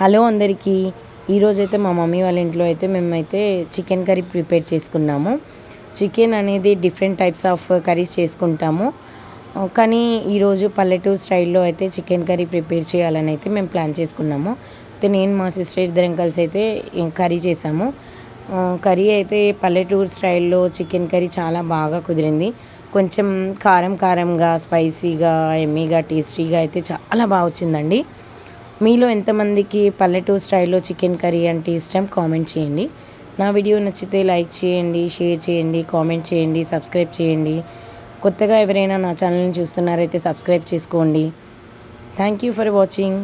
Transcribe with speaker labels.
Speaker 1: Hello అందరికీ. ఈరోజైతే మా మమ్మీ వాళ్ళ ఇంట్లో అయితే మేమైతే చికెన్ కర్రీ ప్రిపేర్ చేసుకున్నాము. చికెన్ అనేది డిఫరెంట్ టైప్స్ ఆఫ్ కర్రీస్ చేసుకుంటాము. కానీ ఈరోజు పల్లెటూరు స్టైల్లో అయితే చికెన్ కర్రీ ప్రిపేర్ చేయాలని అయితే మేము ప్లాన్ చేసుకున్నాము. అయితే నేను మా సిస్టర్ ఇద్దరం కలిసి అయితే కర్రీ చేసాము. కర్రీ అయితే పల్లెటూరు స్టైల్లో చికెన్ కర్రీ చాలా బాగా కుదిరింది. కొంచెం కారం కారంగా స్పైసీగా ఎమ్మీగా టేస్టీగా అయితే చాలా బాగా వచ్చిందండి. మీలో ఎంతమందికి పల్లెటూరు స్టైల్లో చికెన్ కర్రీ అంటే ఇష్టం కామెంట్ చేయండి. నా వీడియో నచ్చితే లైక్ చేయండి షేర్ చేయండి కామెంట్ చేయండి సబ్స్క్రైబ్ చేయండి. కొత్తగా ఎవరైనా నా ఛానల్ని చూస్తున్నారైతే సబ్స్క్రైబ్ చేసుకోండి. Thank you for watching.